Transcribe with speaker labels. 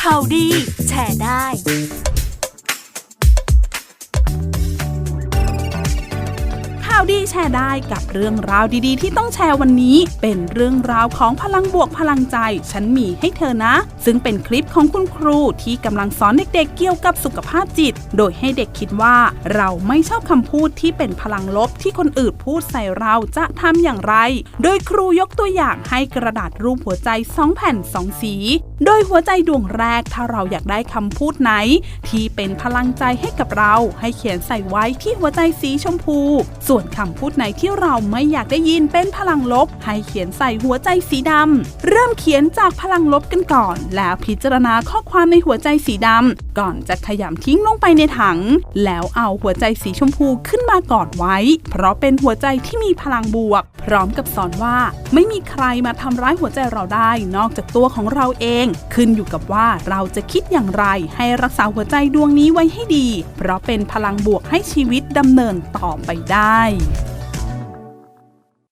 Speaker 1: ข่าวดี แชร์ได้า
Speaker 2: วดีแชร์ได้กับเรื่องราวดีๆ ที่ต้องแชร์วันนี้ เป็นเรื่องราวของพลังบวกพลังใจ ฉันมีให้เธอนะ ซึ่งเป็นคลิปของคุณครูที่กำลังสอนเด็กๆ เกี่ยวกับสุขภาพจิต โดยให้เด็กคิดว่า เราไม่ชอบคำพูดที่เป็นพลังลบที่คนอื่นพูดใส่เราจะทำอย่างไร โดยครูยกตัวอย่างให้กระดาษรูปหัวใจสองแผ่นสองสี โดยหัวใจดวงแรกถ้าเราอยากได้คำพูดไหน ที่เป็นพลังใจให้กับเรา ให้เขียนใส่ไว้ที่หัวใจสีชมพู ส่วนคำพูดไหนที่เราไม่อยากได้ยินเป็นพลังลบ ให้เขียนใส่หัวใจสีดำ เริ่มเขียนจากพลังลบกันก่อน แล้วพิจารณาข้อความในหัวใจสีดำ ก่อนจะขยำทิ้งลงไปในถัง แล้วเอาหัวใจสีชมพูขึ้นมากอดไว้ เพราะเป็นหัวใจที่มีพลังบวก พร้อมกับสอนว่าไม่มีใครมาทำร้ายหัวใจเราได้ นอกจากตัวของเราเอง ขึ้นอยู่กับว่าเราจะคิดอย่างไร ให้รักษาหัวใจดวงนี้ไว้ให้ดี เพราะเป็นพลังบวกให้ชีวิตดำเนินต่อไปได้ Bahia.